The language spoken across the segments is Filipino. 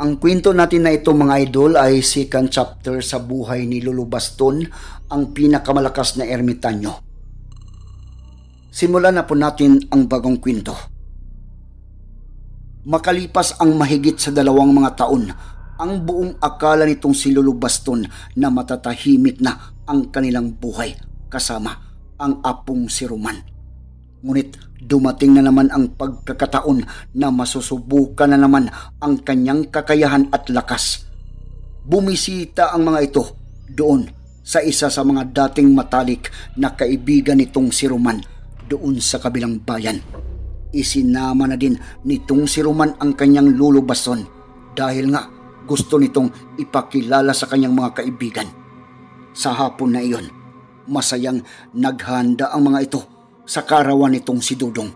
Ang kwento natin na ito mga idol ay second chapter sa buhay ni Lolo Baston, ang pinakamalakas na ermitanyo. Simulan na po natin ang bagong kwento. Makalipas ang mahigit sa dalawang mga taon, ang buong akala nitong si Lolo Baston na matatahimik na ang kanilang buhay kasama ang apong si Roman. Ngunit dumating na naman ang pagkakataon na masusubukan na naman ang kanyang kakayahan at lakas. Bumisita ang mga ito doon sa isa sa mga dating matalik na kaibigan nitong si Roman doon sa kabilang bayan. Isinama na din nitong si Roman ang kanyang lulubason dahil nga gusto nitong ipakilala sa kanyang mga kaibigan. Sa hapon na iyon, masayang naghanda ang mga ito sa karawan nitong si Dudong,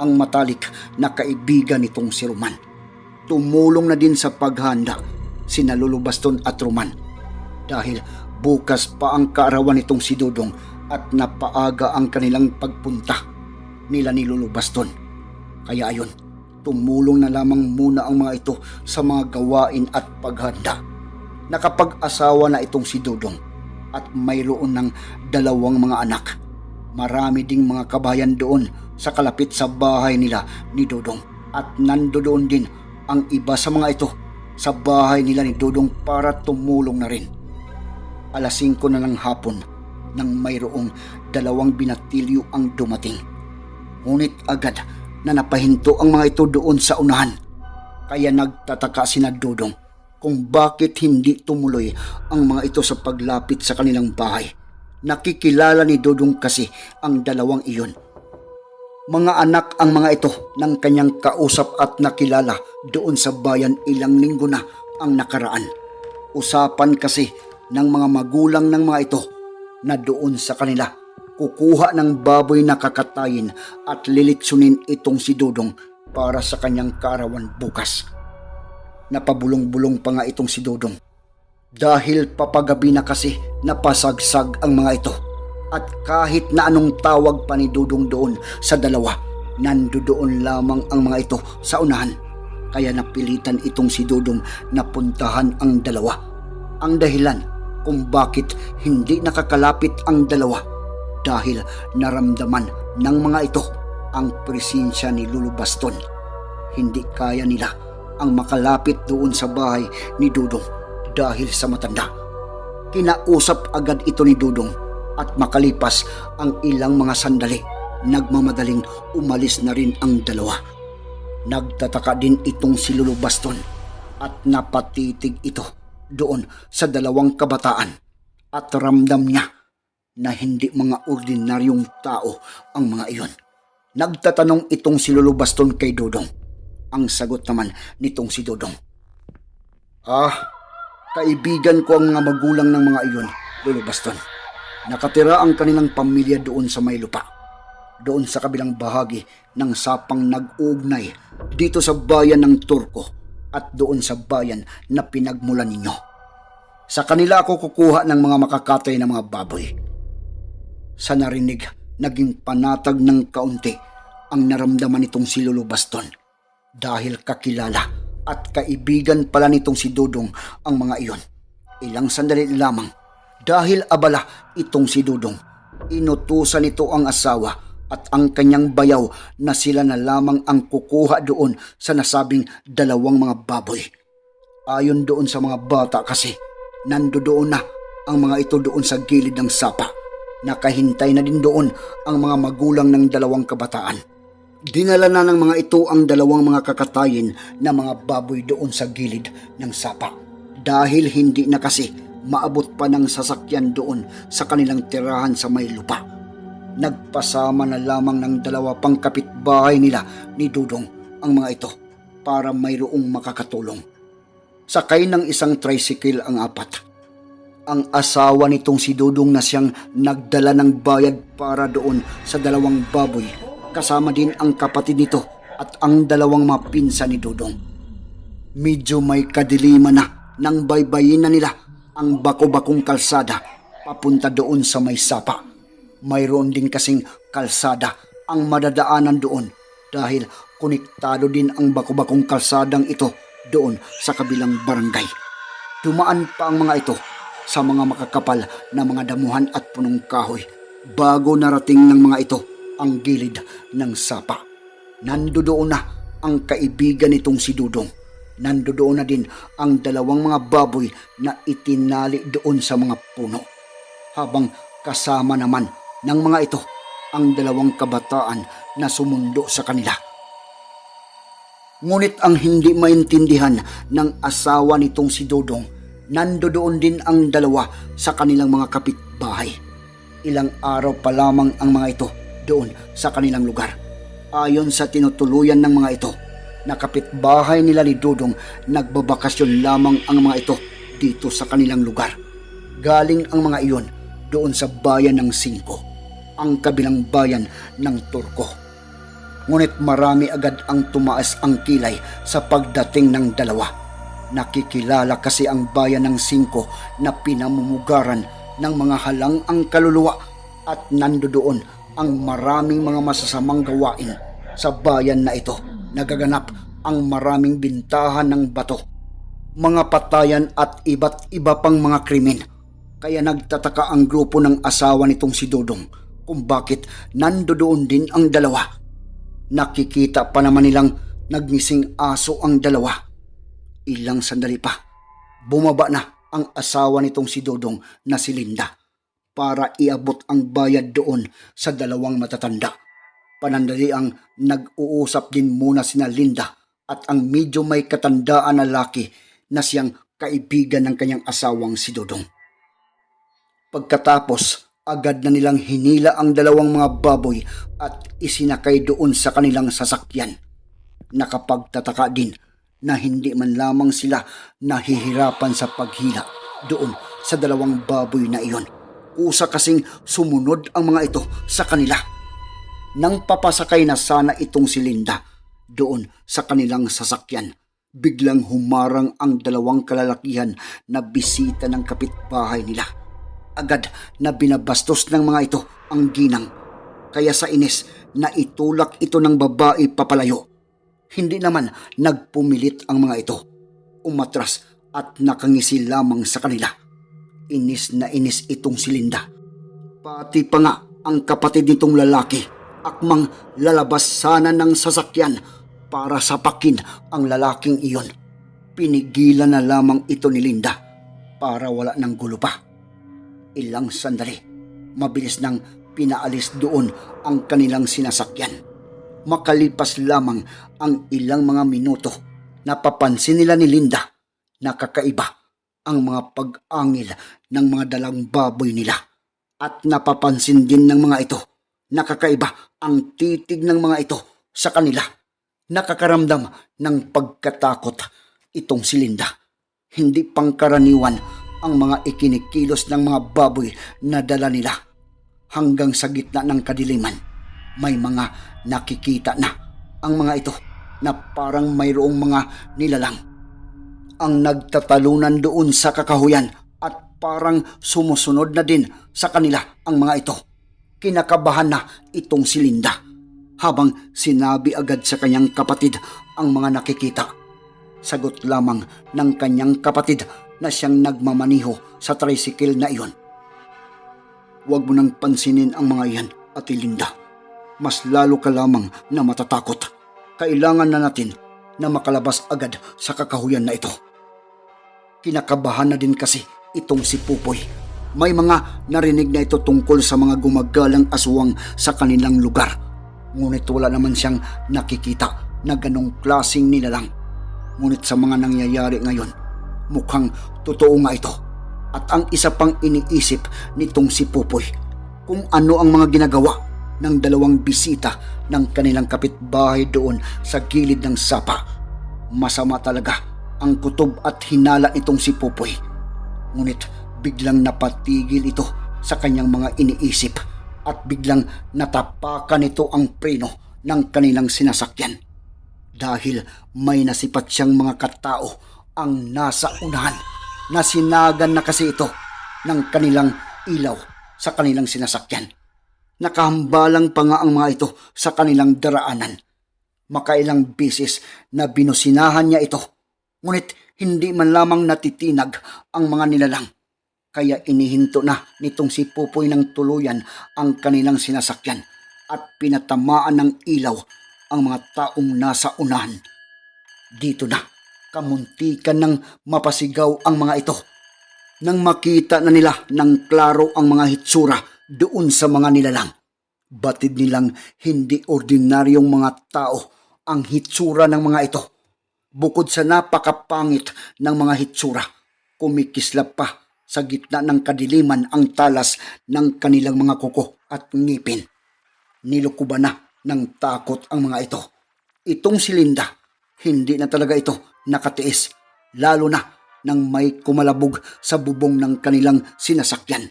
ang matalik na kaibigan nitong si Roman. Tumulong na din sa paghanda sina Lolo Baston at Roman dahil bukas pa ang kaarawan nitong si Dudong at napaaga ang kanilang pagpunta nila ni Lolo Baston. Kaya ayon, tumulong na lamang muna ang mga ito sa mga gawain at paghanda. Nakapag-asawa na itong si Dudong at mayroon ng dalawang mga anak Marami ding mga kabayan doon sa kalapit sa bahay nila ni Dodong at nandoon din ang iba sa mga ito sa bahay nila ni Dodong para tumulong na rin. Alas 5 na ng hapon nang mayroong dalawang binatilyo ang dumating. Ngunit agad na napahinto ang mga ito doon sa unahan. Kaya nagtataka sina Dodong kung bakit hindi tumuloy ang mga ito sa paglapit sa kanilang bahay Nakikilala ni Dodong kasi ang dalawang iyon. Mga anak ang mga ito ng kanyang kausap at nakilala doon sa bayan ilang linggo na ang nakaraan. Usapan kasi ng mga magulang ng mga ito na doon sa kanila kukuha ng baboy na kakatayin at lilitsunin itong si Dodong para sa kanyang karawan bukas. Napabulong-bulong pa nga itong si Dodong dahil papagabi na kasi napasagsag ang mga ito. At kahit na anong tawag pa ni Dudong doon sa dalawa, nandoon lamang ang mga ito sa unahan. Kaya napilitan itong si Dudong na puntahan ang dalawa. Ang dahilan kung bakit hindi nakakalapit ang dalawa dahil naramdaman ng mga ito ang presensya ni Lulu Baston. Hindi kaya nila ang makalapit doon sa bahay ni Dudong dahil sa matanda. Kinausap agad ito ni Dudong at makalipas ang ilang mga sandali, nagmamadaling umalis na rin ang dalawa. Nagtataka din itong si Lulu Baston at napatitig ito doon sa dalawang kabataan at ramdam niya na hindi mga ordinaryong tao ang mga iyon. Nagtatanong itong si Lulu Baston kay Dudong. Ang sagot naman nitong si Dudong. Ah, Kaibigan ko ang mga magulang ng mga iyon, Lolo Baston. Nakatira ang kanilang pamilya doon sa may lupa. Doon sa kabilang bahagi ng sapang nag-ugnay dito sa bayan ng Turko at doon sa bayan na pinagmulan ninyo. Sa kanila ako kukuha ng mga makakatay na mga baboy. Sa narinig, naging panatag ng kaunti ang naramdaman nitong si Lolo Baston dahil kakilala at kaibigan pala nitong si Dudong ang mga iyon. Ilang sandali lamang dahil abala itong si Dudong. Inutusan nito ang asawa at ang kanyang bayaw na sila na lamang ang kukuha doon sa nasabing dalawang mga baboy. Ayon doon sa mga bata kasi, nandoon na ang mga ito doon sa gilid ng sapa. Nakahintay na din doon ang mga magulang ng dalawang kabataan Dinala na ng mga ito ang dalawang mga kakatayin na mga baboy doon sa gilid ng sapa dahil hindi na kasi maabot pa ng sasakyan doon sa kanilang tirahan sa may lupa. Nagpasama na lamang ng dalawa pang kapitbahay nila ni Dudong ang mga ito para mayroong makakatulong. Sakay ng isang tricycle ang apat. Ang asawa nitong si Dudong na siyang nagdala ng bayad para doon sa dalawang baboy. Kasama din ang kapatid nito at ang dalawang mga pinsan ni Dudong. Medyo may kadiliman na nang baybayin na nila ang bako-bakong kalsada papunta doon sa may sapa. Mayroon din kasing kalsada ang madadaanan doon dahil konektado din ang bako-bakong kalsadang ito doon sa kabilang barangay. Dumaan pa ang mga ito sa mga makakapal na mga damuhan at punong kahoy bago narating ng mga ito ang gilid ng sapa. Nando doon na ang kaibigan nitong si Dudong. Nando doon na din ang dalawang mga baboy na itinali doon sa mga puno. Habang kasama naman ng mga ito ang dalawang kabataan na sumundo sa kanila. Ngunit ang hindi maintindihan ng asawa nitong si Dodong, nando doon din ang dalawa sa kanilang mga kapitbahay. Ilang araw pa lamang ang mga ito doon sa kanilang lugar. Ayon sa tinutuluyan ng mga ito, na kapitbahay nila ni Dodong, nagbabakasyon lamang ang mga ito dito sa kanilang lugar. Galing ang mga iyon doon sa bayan ng Singko, ang kabilang bayan ng Turko. Ngunit marami agad ang tumaas ang kilay sa pagdating ng dalawa. Nakikilala kasi ang bayan ng Singko na pinamumugaran ng mga halang ang kaluluwa at nandoon ang maraming mga masasamang gawain sa bayan na ito. Nagaganap ang maraming bintahan ng bato, mga patayan at iba't iba pang mga krimen. Kaya nagtataka ang grupo ng asawa nitong si Dodong kung bakit nandoon din ang dalawa. Nakikita pa naman nilang nagmising aso ang dalawa. Ilang sandali pa, bumaba na ang asawa nitong si Dodong na si Linda para iabot ang bayad doon sa dalawang matatanda. Panandali ang nag-uusap din muna sina Linda at ang medyo may katandaan na laki na siyang kaibigan ng kanyang asawang si Dodong. Pagkatapos, agad na nilang hinila ang dalawang mga baboy at isinakay doon sa kanilang sasakyan. Nakapagtataka din na hindi man lamang sila nahihirapan sa paghila doon sa dalawang baboy na iyon. Kusa kasing sumunod ang mga ito sa kanila. Nang papasakay na sana itong si Linda doon sa kanilang sasakyan, biglang humarang ang dalawang kalalakihan na bisita ng kapitbahay nila agad na binabastos ng mga ito ang ginang. Kaya sa inis na itulak ito ng babae papalayo. Hindi naman nagpumilit ang mga ito. Umatras at nakangisi lamang sa kanila. Inis na inis itong si Linda. Pati pa nga ang kapatid nitong lalaki akmang lalabas sana ng sasakyan para sapakin ang lalaking iyon. Pinigilan na lamang ito ni Linda para wala ng gulo pa ilang sandali. Mabilis nang pinaalis doon ang kanilang sinasakyan. Makalipas lamang ang ilang mga minuto, napapansin nila ni Linda na kakaiba ang mga pag-angil ng mga dalang baboy nila. At napapansin din ng mga ito na kakaiba ang titig ng mga ito sa kanila. Nakakaramdam ng pagkatakot itong si Linda. Hindi pangkaraniwan ang mga ikinikilos ng mga baboy na dala nila. Hanggang sa gitna ng kadiliman, may mga nakikita na ang mga ito na parang mayroong mga nilalang. Ang nagtatalunan doon sa kakahuyan at parang sumusunod na din sa kanila ang mga ito. Kinakabahan na itong si Linda habang sinabi agad sa kanyang kapatid ang mga nakikita. Sagot lamang ng kanyang kapatid na siyang nagmamaniho sa tricycle na iyon. Huwag mo nang pansinin ang mga iyan, Ate Linda. Mas lalo ka lamang na matatakot. Kailangan na natin na makalabas agad sa kakahuyan na ito. Kinakabahan na din kasi itong si Pupoy. May mga narinig na ito tungkol sa mga gumagalang aswang sa kanilang lugar. Ngunit wala naman siyang nakikita na ganong klasing nilalang. Ngunit sa mga nangyayari ngayon, Mukhang totoo nga ito. At ang isa pang iniisip nitong si Pupoy, kung ano ang mga ginagawa ng dalawang bisita ng kanilang kapitbahay doon sa gilid ng sapa. Masama talaga ang kutob at hinala nitong si Popoy. Ngunit biglang napatigil ito sa kanyang mga iniisip at biglang natapakan ito ang preno ng kanilang sinasakyan. Dahil may nasipat siyang mga katao ang nasa unahan na sinagan na kasi ito ng kanilang ilaw sa kanilang sinasakyan. Nakahambalang pa nga ang mga ito sa kanilang daraanan. Makailang bisis na binusinahan niya ito. Ngunit hindi man lamang natitinag ang mga nilalang. Kaya inihinto na nitong si Pupoy ng tuluyan ang kanilang sinasakyan at pinatamaan ng ilaw ang mga taong nasa unahan. Dito na, kamuntikan ng mapasigaw ang mga ito. Nang makita na nila ng klaro ang mga hitsura doon sa mga nilalang. Batid nilang hindi ordinaryong mga tao ang hitsura ng mga ito. Bukod sa napakapangit ng mga hitsura, kumikislap pa sa gitna ng kadiliman ang talas ng kanilang mga kuko at ngipin. Nilukuban na ng takot ang mga ito. Itong si Linda, hindi na talaga ito nakatiis, lalo na nang may kumalabog sa bubong ng kanilang sinasakyan.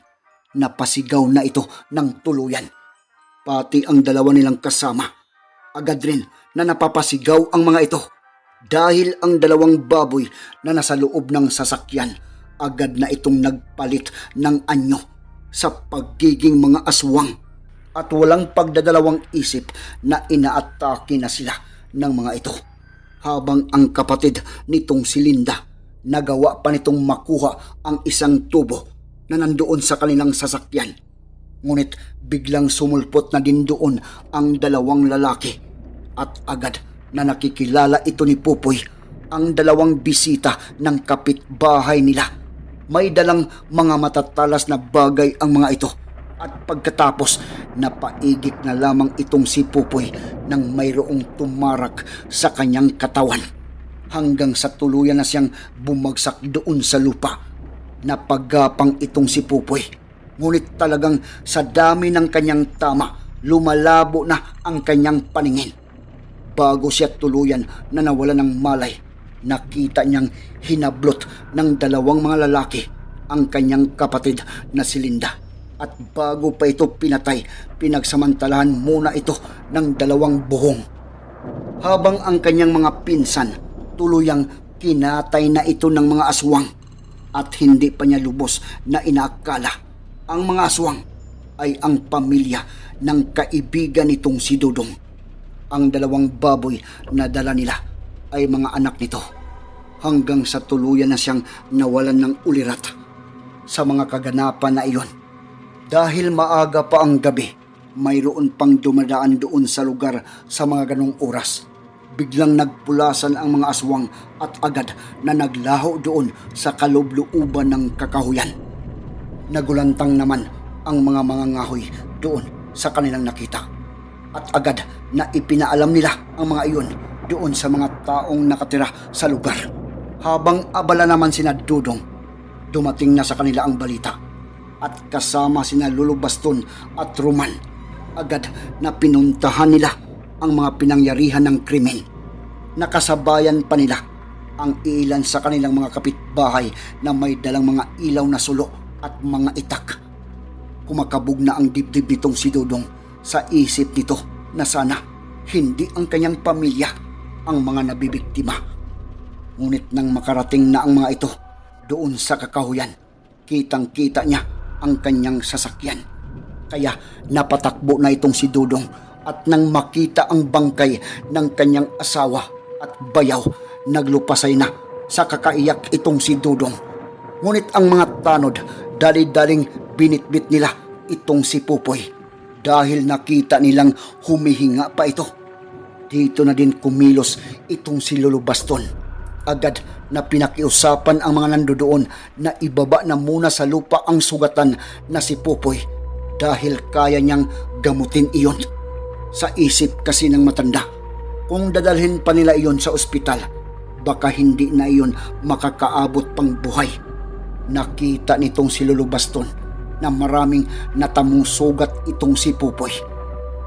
Napasigaw na ito ng tuluyan. Pati ang dalawa nilang kasama. Agad rin na napapasigaw ang mga ito dahil ang dalawang baboy na nasa loob ng sasakyan agad na itong nagpalit ng anyo sa pagiging mga aswang at walang pagdadalawang isip na inaatake na sila ng mga ito. Habang ang kapatid nitong si Linda nagawa pa nitong makuha ang isang tubo na nandoon sa kanilang sasakyan. Ngunit biglang sumulpot na din doon ang dalawang lalaki at agad na nakikilala ito ni Pupoy ang dalawang bisita ng kapitbahay nila. May dalang mga matatalas na bagay ang mga ito at pagkatapos napaigik na lamang itong si Pupoy nang mayroong tumarak sa kanyang katawan hanggang sa tuluyan na siyang bumagsak doon sa lupa. Napagapang itong si Pupoy. Ngunit talagang sa dami ng kanyang tama, lumalabo na ang kanyang paningin. Bago siya tuluyan na nawala ng malay, nakita niyang hinablot ng dalawang mga lalaki ang kanyang kapatid na si Linda. At bago pa ito pinatay, pinagsamantalahan muna ito ng dalawang buhong. Habang ang kanyang mga pinsan tuluyang kinatay na ito ng mga aswang at hindi pa niya lubos na inaakala ang mga aswang ay ang pamilya ng kaibigan nitong si Dudong. Ang dalawang baboy na dala nila ay mga anak nito hanggang sa tuluyan na siyang nawalan ng ulirat sa mga kaganapan na iyon. Dahil maaga pa ang gabi, mayroon pang dumadaan doon sa lugar sa mga ganong oras. Biglang nagpulasan ang mga aswang at agad na naglaho doon sa kalubluuban ng kakahuyan. Nagulantang naman ang mga mangangahoy doon sa kanilang nakita. At agad na ipinaalam nila ang mga iyon doon sa mga taong nakatira sa lugar. Habang abala naman sina Dudong, dumating na sa kanila ang balita at kasama sina Lolo Baston at Roman. Agad na pinuntahan nila ang mga pinangyarihan ng krimen. Nakasabayan pa nila ang ilan sa kanilang mga kapitbahay na may dalang mga ilaw na sulo at mga itak. Kumakabog na ang dibdib nitong si Dudong sa isip nito na sana hindi ang kanyang pamilya ang mga nabibiktima. Ngunit nang makarating na ang mga ito doon sa kakahuyan, kitang-kita niya ang kanyang sasakyan. Kaya napatakbo na itong si Dudong at nang makita ang bangkay ng kanyang asawa at bayaw, naglupasay na sa kakaiyak itong si Dudong. Ngunit ang mga tanod, dali-daling binitbit nila itong si Pupoy dahil nakita nilang humihinga pa ito. Dito na din kumilos itong si Lolo Baston. Agad na pinakiusapan ang mga nandoon na ibaba na muna sa lupa ang sugatan na si Pupoy dahil kaya niyang gamutin iyon. Sa isip kasi ng matanda, kung dadalhin pa nila iyon sa ospital, baka hindi na iyon makakaabot pang buhay. Nakita nitong si Lolo Baston na maraming natamong sugat itong si Pupoy.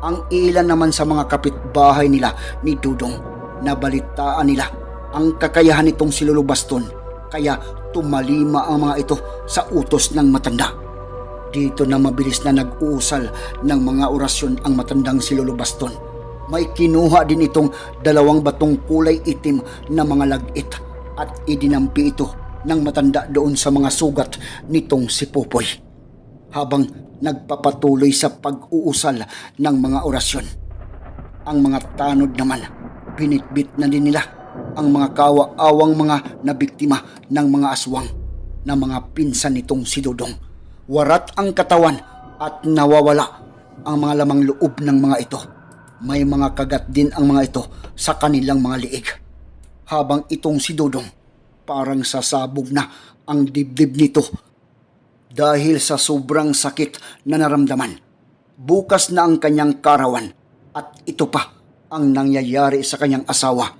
Ang ilan naman sa mga kapitbahay nila ni Dudong, nabalitaan nila ang kakayahan nitong si Lolo Baston kaya tumalima ang mga ito sa utos ng matanda. Dito na mabilis na nag-uusal ng mga orasyon ang matandang si Lolo Baston. May kinuha din itong dalawang batong kulay itim na mga lagit at idinampi ito ng matanda doon sa mga sugat nitong si Popoy. Habang nagpapatuloy sa pag-uusal ng mga orasyon. Ang mga tanod naman, binitbit na din nila ang mga kawa-awang mga nabiktima ng mga aswang na mga pinsan nitong si Dodong. Warat ang katawan at nawawala ang mga lamang loob ng mga ito. May mga kagat din ang mga ito sa kanilang mga liig. Habang itong si Dodong, parang sasabog na ang dibdib nito dahil sa sobrang sakit na naramdaman. Bukas na ang kanyang karawan at ito pa ang nangyayari sa kanyang asawa.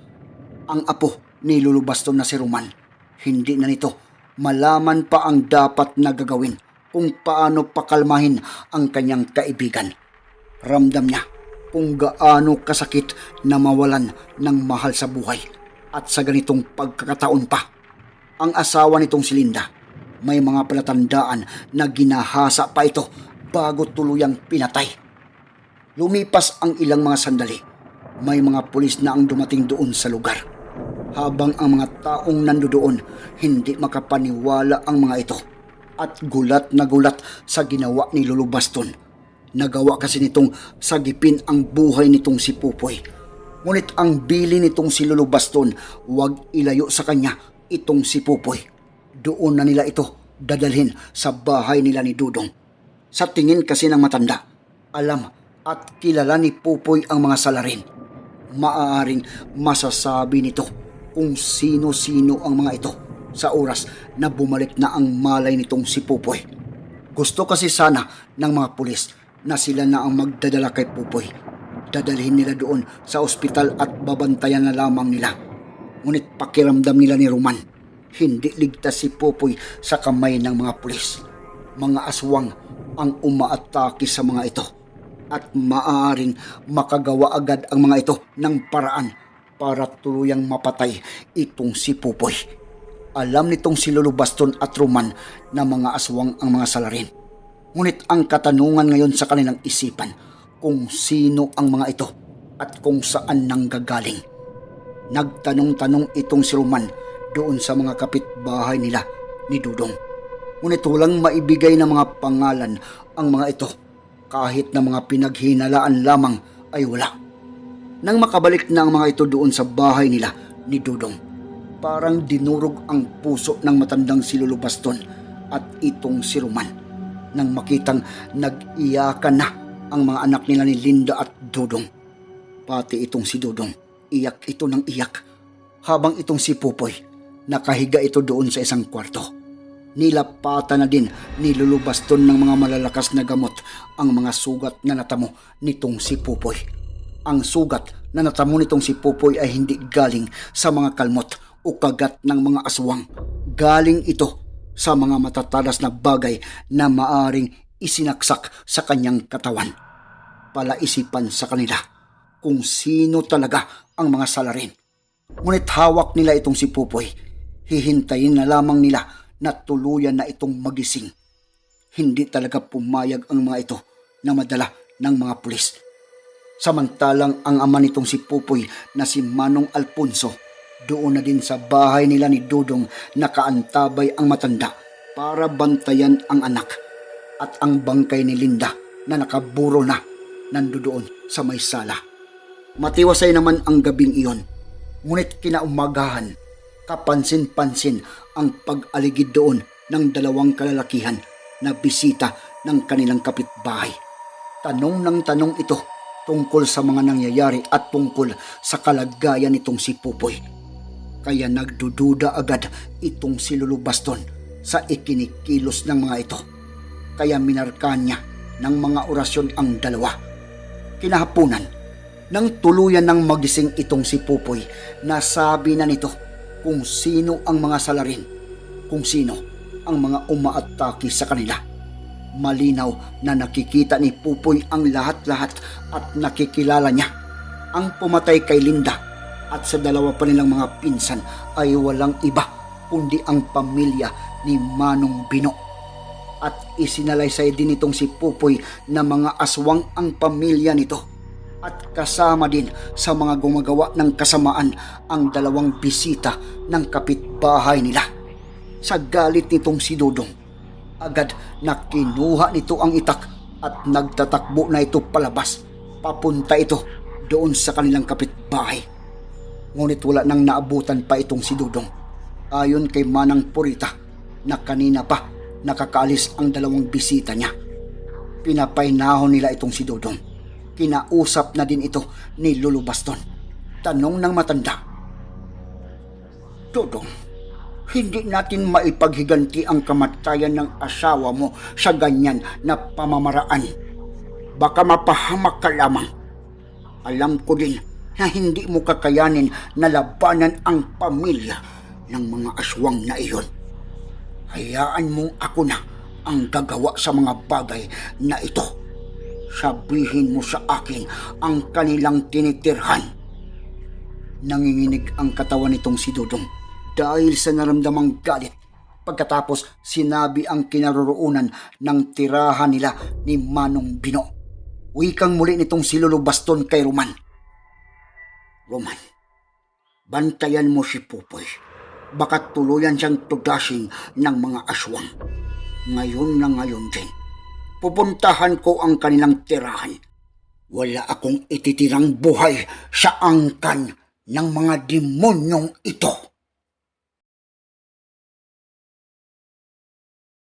Ang apo ni Lulubaston na si Roman. Hindi na nito malaman pa ang dapat na gagawin kung paano pakalmahin ang kanyang kaibigan. Ramdam niya kung gaano kasakit na mawalan ng mahal sa buhay at sa ganitong pagkakataon pa. Ang asawa nitong si Linda may mga palatandaan na ginahasa pa ito bago tuluyang pinatay. Lumipas ang ilang mga sandali. May mga pulis na ang dumating doon sa lugar. Habang ang mga taong nandoon hindi makapaniwala ang mga ito at gulat na gulat sa ginawa ni Lolo Baston. Nagawa kasi nitong sagipin ang buhay nitong si Pupoy. Ngunit ang bili nitong si Lolo Baston, huwag ilayo sa kanya itong si Pupoy. Doon na nila ito dadalhin sa bahay nila ni Dudong. Sa tingin kasi ng matanda, alam at kilala ni Pupoy ang mga salarin. Maaaring masasabi nito kung sino-sino ang mga ito sa oras na bumalik na ang malay nitong si Pupoy. Gusto kasi sana ng mga pulis na sila na ang magdadala kay Pupoy. Dadalhin nila doon sa ospital at babantayan na lamang nila. Ngunit pakiramdam nila ni Roman, hindi ligtas si Pupoy sa kamay ng mga pulis. Mga aswang ang umaatake sa mga ito at maaaring makagawa agad ang mga ito ng paraan para tuluyang mapatay itong si Pupoy. Alam nitong si Lolo Baston at Roman na mga aswang ang mga salarin. Ngunit ang katanungan ngayon sa kanilang isipan kung sino ang mga ito at kung saan nanggagaling. Nagtanong-tanong itong si Roman doon sa mga kapitbahay nila ni Dudong. Ngunit walang maibigay na mga pangalan ang mga ito kahit na mga pinaghinalaan lamang ay wala. Nang makabalik na ang mga ito doon sa bahay nila ni Dudong, parang dinurog ang puso ng matandang si Lolo Baston at itong si Roman nang makitang nag-iyakan na ang mga anak nila ni Linda at Dudong. Pati itong si Dudong, iyak ito ng iyak habang itong si Pupoy nakahiga ito doon sa isang kwarto. Nilapatan na din ni Lolo Baston ng mga malalakas na gamot ang mga sugat na natamo nitong si Pupoy. Ang sugat na natamo nitong si Pupoy ay hindi galing sa mga kalmot o kagat ng mga aswang. Galing ito sa mga matatalas na bagay na maaring isinaksak sa kanyang katawan. Palaisipan sa kanila kung sino talaga ang mga salarin. Ngunit hawak nila itong si Pupoy. Hihintayin na lamang nila na tuluyan na itong magising. Hindi talaga pumayag ang mga ito na madala ng mga pulis. Samantalang ang ama nitong si Pupoy na si Manong Alfonso doon na din sa bahay nila ni Dudong nakaantabay ang matanda para bantayan ang anak at ang bangkay ni Linda na nakaburo na nandoon sa may sala. Matiwasay naman ang gabing iyon. Ngunit kinaumagahan, kapansin-pansin ang pag-aligid doon ng dalawang kalalakihan na bisita ng kanilang kapitbahay. Tanong ng tanong ito tungkol sa mga nangyayari at tungkol sa kalagayan nitong si Pupoy. Kaya nagdududa agad itong si Lolo Baston sa ikinikilos ng mga ito. Kaya minarkaan niya ng mga orasyon ang dalawa. Kinahapunan, nang tuluyan ng magising itong si Pupoy, nasabi na nito kung sino ang mga salarin, kung sino ang mga umaatake sa kanila. Malinaw na nakikita ni Pupoy ang lahat-lahat at nakikilala niya. Ang pumatay kay Linda at sa dalawa pa nilang mga pinsan ay walang iba kundi ang pamilya ni Manong Bino. At isinalaysay din itong si Pupoy na mga aswang ang pamilya nito. At kasama din sa mga gumagawa ng kasamaan ang dalawang bisita ng kapitbahay nila. Sa galit nitong si Dodong, agad na kinuha nito ang itak at nagtatakbo na ito palabas. Papunta ito doon sa kanilang kapitbahay. Ngunit wala nang naabutan pa itong si Dudong. Ayon kay Manang Purita na kanina pa nakakaalis ang dalawang bisita niya. Pinapainahon nila itong si Dudong. Kinausap na din ito ni Lulu Baston. Tanong ng matanda. Dudong, hindi natin maipaghiganti ang kamatayan ng asawa mo sa ganyan na pamamaraan. Baka mapahamak ka lamang. Alam ko din na hindi mo kakayanin na labanan ang pamilya ng mga aswang na iyon. Hayaan mong ako na ang gagawa sa mga bagay na ito. Sabihin mo sa akin ang kanilang tinitirhan. Nanginginig ang katawan nitong si Dudong dahil sa naramdamang galit. Pagkatapos sinabi ang kinaroroonan ng tirahan nila ni Manong Bino. Wikang muli nitong si Lolo Baston kay Roman. Roman, bantayan mo si Pupoy. Baka tuluyan siyang tudasin ng mga aswang. Ngayon na ngayon din. Pupuntahan ko ang kanilang tirahan. Wala akong ititirang buhay sa angkan ng mga demonyong ito.